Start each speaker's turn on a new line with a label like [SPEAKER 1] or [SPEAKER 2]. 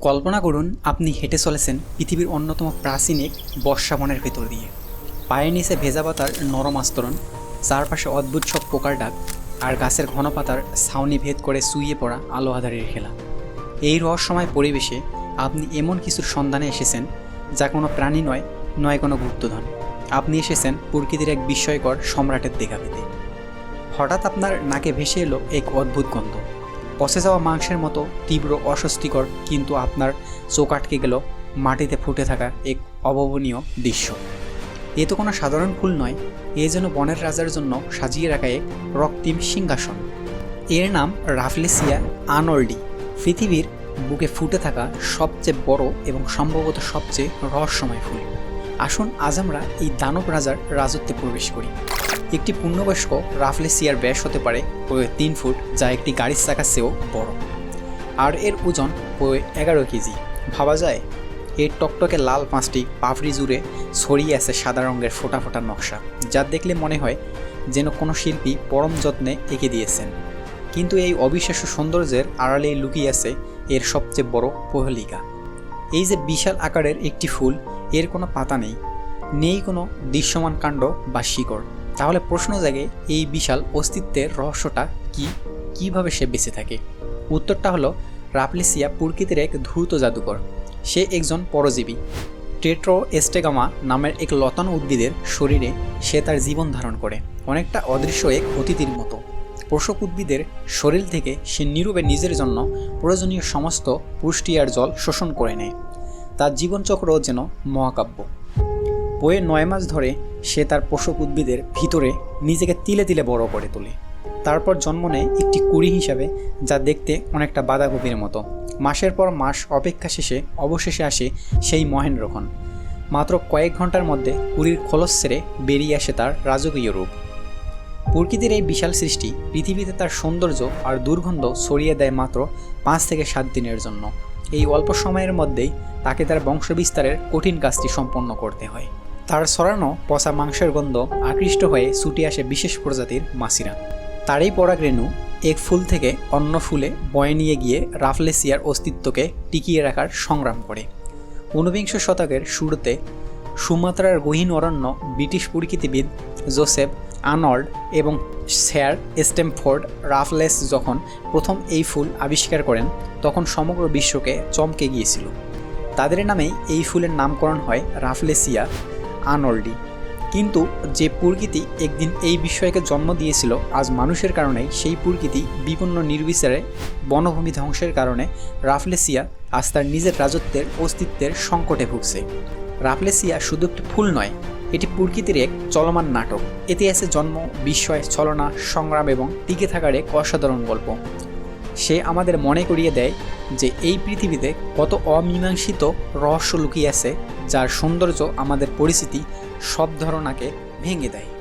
[SPEAKER 1] কল্পনা করুন আপনি হেঁটে চলেছেন পৃথিবীর অন্যতম প্রাচীন এক বর্ষাবনের ভেতর দিয়ে। পায়ের নিচে ভেজা পাতার নরম আস্তরণ, চারপাশে অদ্ভুত সব পোকার ডাক, আর গাছের ঘন পাতার ছাউনি ভেদ করে শুইয়ে পড়া আলো আধারের খেলা। এই রহস্যময় পরিবেশে আপনি এমন কিছুর সন্ধানে এসেছেন যা কোনো প্রাণী নয় নয় কোনো গুপ্তধন। আপনি এসেছেন প্রকৃতির এক বিস্ময়কর সম্রাটের দেখা পেতে। হঠাৎ আপনার নাকে ভেসে এলো এক অদ্ভুত গন্ধ। পচে যাওয়া মাংসের মতো তীব্র অস্বস্তিকর কিন্তু আপনার চোখ আটকে গেল মাটিতে ফুটে থাকা এক অভাবনীয় দৃশ্য। এ তো কোনো সাধারণ ফুল নয়, এ যেন বনের রাজার জন্য সাজিয়ে রাখা এক রক্তিম সিংহাসন। এর নাম রাফলেসিয়া আনল্ডি। পৃথিবীর বুকে ফুটে থাকা সবচেয়ে বড় এবং সম্ভবত সবচেয়ে রহস্যময় ফুল। আসুন আজ আমরা এই দানব রাজার রাজত্বে প্রবেশ করি। একটি পূর্ণবয়স্ক রাফলেসিয়ার ব্যাস হতে পারে প্রায় তিন ফুট, যা একটি গাড়ির চাকার চেয়েও বড়। আর এর ওজন প্রায় এগারো কেজি। ভাবা যায় এর টকটকে লাল পাঁচটি পাপড়ি জুড়ে ছড়িয়ে আছে সাদা রঙের ফোটা ফোটা নকশা, যা দেখলে মনে হয় যেন কোনো শিল্পী পরম যত্নে এঁকে দিয়েছেন। কিন্তু এই অবিশ্বাস্য সৌন্দর্যের আড়ালেই লুকিয়ে আছে এর সবচেয়ে বড় প্রহলিকা। এই যে বিশাল আকারের একটি ফুল, এর কোনো পাতা নেই নেই কোনো দৃশ্যমান কাণ্ড বা শিকড়। তাহলে প্রশ্ন জাগে, এই বিশাল অস্তিত্বের রহস্যটা কি? কীভাবে সে বেঁচে থাকে? উত্তরটা হলো, রাপলেসিয়া প্রকৃতির এক দ্রুত জাদুকর। সে একজন পরজীবী। টেট্রো এস্টেগামা নামের এক লতানো উদ্ভিদের শরীরে সে তার জীবন ধারণ করে। অনেকটা অদৃশ্য এক অতিথির মতো। পোষক উদ্ভিদের শরীর থেকে সে নীরবে নিজের জন্য প্রয়োজনীয় সমস্ত পুষ্টি আর জল শোষণ করে নেয়। তার জীবনচক্র যেন মহাকাব্য। বইয়ে নয় মাস ধরে সে তার পোষক উদ্ভিদের ভিতরে নিজেকে তিলে তিলে বড় করে তোলে। তারপর জন্ম নেয় একটি কুড়ি হিসাবে, যা দেখতে অনেকটা বাঁধাকপির মতো। মাসের পর মাস অপেক্ষা শেষে অবশেষে আসে সেই মহেন্দ্রক্ষণ। মাত্র কয়েক ঘণ্টার মধ্যে কুড়ির খোলস ছেড়ে বেরিয়ে আসে তার রাজকীয় রূপ। প্রকৃতির এই বিশাল সৃষ্টি পৃথিবীতে তার সৌন্দর্য আর দুর্গন্ধ ছড়িয়ে দেয় মাত্র পাঁচ থেকে সাত দিনের জন্য। এই অল্প সময়ের মধ্যেই তাকে তার বংশবিস্তারের কঠিন কাজটি সম্পন্ন করতে হয়। তার ছড়ানো পচা মাংসের গন্ধ আকৃষ্ট হয়ে ছুটে আসে বিশেষ প্রজাতির মাসিরা তারই পরাগ রেণু এক ফুল থেকে অন্য ফুলে বয়ে নিয়ে গিয়ে রাফলেসিয়ার অস্তিত্বকে টিকিয়ে রাখার সংগ্রাম করে। ঊনবিংশ শতকের শুরুতে সুমাত্রার গহীন অরণ্য ব্রিটিশ প্রকৃতিবিদ জোসেফ আনল্ড এবং স্যার স্টেমফোর্ড রাফলেস যখন প্রথম এই ফুল আবিষ্কার করেন, তখন সমগ্র বিশ্বকে চমকে গিয়েছিল। তাদের নামেই এই ফুলের নামকরণ হয় রাফলেসিয়া। আনল্ডি কিন্তু যে প্রকৃতি একদিন এই বিষয়কে জন্ম দিয়েছিল, আজ মানুষের কারণেই সেই প্রকৃতি বিপন্ন নির্বিচারে বনভূমি ধ্বংসের কারণে রাফলেসিয়া আজ তার নিজের রাজত্বের অস্তিত্বের সংকটে ভুগছে। রাফলেসিয়া শুধু একটি ফুল নয়, এটি প্রকৃতির এক চলমান নাটক। এতে আছে জন্ম, বিস্ময়, ছলনা, সংগ্রাম এবং টিকে থাকার এক অসাধারণ গল্প। সে আমাদের মনে করিয়ে দেয় যে এই পৃথিবীতে কত অমীমাংসিত রহস্য লুকিয়ে আছে, যার সৌন্দর্য আমাদের পরিস্থিতি সব ধারণাকে ভেঙে দেয়।